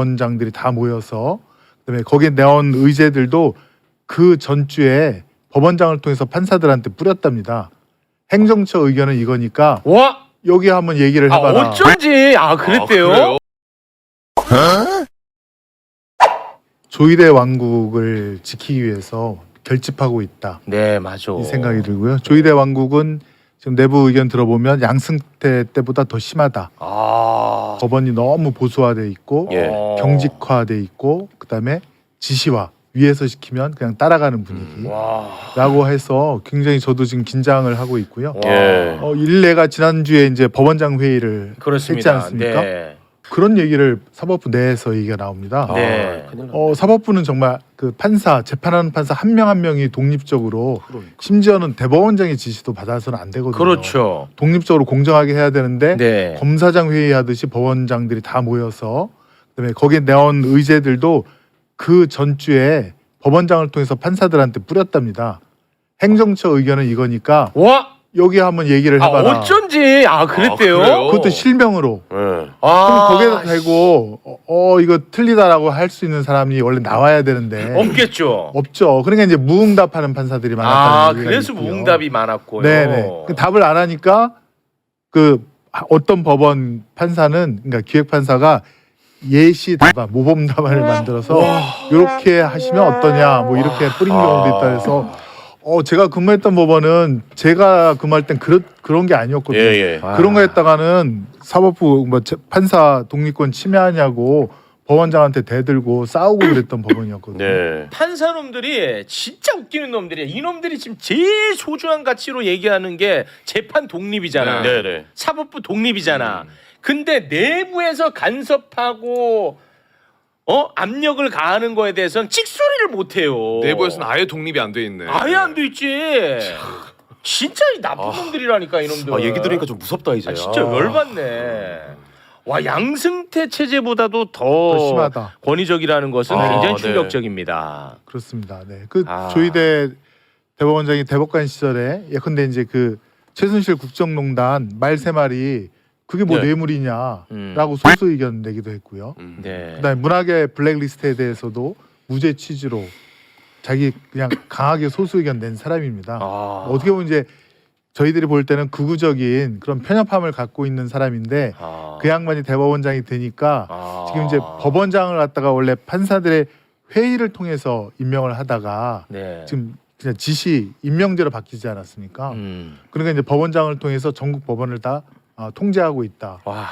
법원장들이 다 모여서 그다음에 거기에 나온 의제들도 그 전주에 법원장을 통해서 판사들한테 뿌렸답니다. 행정처 의견은 이거니까 와, 여기 한번 얘기를 아, 해봐라. 어쩐지 아 그랬대요. 아, 그래요? 조이대 왕국을 지키기 위해서 결집하고 있다. 네, 맞아. 이 생각이 들고요. 조이대 왕국은 지금 내부 의견 들어보면 양승태 때보다 더 심하다. 아, 법원이 너무 보수화돼 있고 예. 어. 경직화돼 있고 그다음에 지시화 위에서 시키면 그냥 따라가는 분위기. 와, 라고 해서 굉장히 저도 지금 긴장을 하고 있고요. 와. 예. 어, 일례가 지난주에 이제 법원장 회의를 했지 그렇습니다. 않습니까? 네. 그런 얘기를 사법부 내에서 얘기가 나옵니다. 아, 네. 큰일 났네. 어, 사법부는 정말 그 판사 재판하는 판사 한 명 한 명이 독립적으로 그러니까. 심지어는 대법원장의 지시도 받아서는 안 되거든요. 그렇죠. 독립적으로 공정하게 해야 되는데 네. 검사장 회의하듯이 법원장들이 다 모여서 그다음에 거기에 나온 의제들도 그 전주에 법원장을 통해서 판사들한테 뿌렸답니다. 행정처 의견은 이거니까 와, 여기 한번 얘기를 아, 해봐라. 어쩐지 아 그랬대요. 아, 그래요? 그것도 실명으로. 예. 아, 그럼 거기에다 대고 어, 어, 이거 틀리다라고 할 수 있는 사람이 원래 나와야 되는데 없겠죠. 없죠. 그러니까 이제 무응답하는 판사들이 아, 많았다는 얘기가 그래서 있고요. 무응답이 많았고요. 네네. 그 답을 안 하니까 그 어떤 법원 판사는 그러니까 기획 판사가 예시 답안 모범 답안을 만들어서 이렇게 하시면 어떠냐 뭐 이렇게 뿌린 경우도 있다 해서 어 제가 근무했던 법원은 제가 근무할 땐 그런 그런 게 아니었거든요. 예, 예. 아. 그런 거 했다가는 사법부 뭐 제- 판사 독립권 침해하냐고 법원장한테 대들고 싸우고 그랬던 법원이었거든요. 네. 판사놈들이 진짜 웃기는 놈들이야. 이놈들이 지금 제일 소중한 가치로 얘기하는 게 재판 독립이잖아. 네, 네. 사법부 독립이잖아. 음. 근데 내부에서 간섭하고 어 압력을 가하는 거에 대해서는 찍소리를 못 해요. 내부에서는 아예 독립이 안 돼 있네. 아예 안 돼 있지. 진짜 이 나쁜 아. 놈들이라니까 이놈들. 아, 얘기 들으니까 좀 무섭다 이제. 아, 진짜 열받네. 와 양승태 체제보다도 더, 더 심하다. 권위적이라는 것은 아, 굉장히 네. 충격적입니다. 그렇습니다. 네. 그 아. 조이대 대법원장이 대법관 시절에 예컨대 이제 그 최순실 국정농단 말 세 마리 그게 뭐 네. 뇌물이냐라고 음. 소수 의견 내기도 했고요. 음. 네. 그다음에 문학의 블랙리스트에 대해서도 무죄 취지로 자기 그냥 강하게 소수 의견 낸 사람입니다. 아. 어떻게 보면 이제 저희들이 볼 때는 극우적인 그런 편협함을 갖고 있는 사람인데 아. 그 양반이 대법원장이 되니까 아. 지금 이제 법원장을 갖다가 원래 판사들의 회의를 통해서 임명을 하다가 네. 지금 그냥 지시 임명제로 바뀌지 않았습니까? 음. 그러니까 이제 법원장을 통해서 전국 법원을 다 아, 통제하고 있다. 와.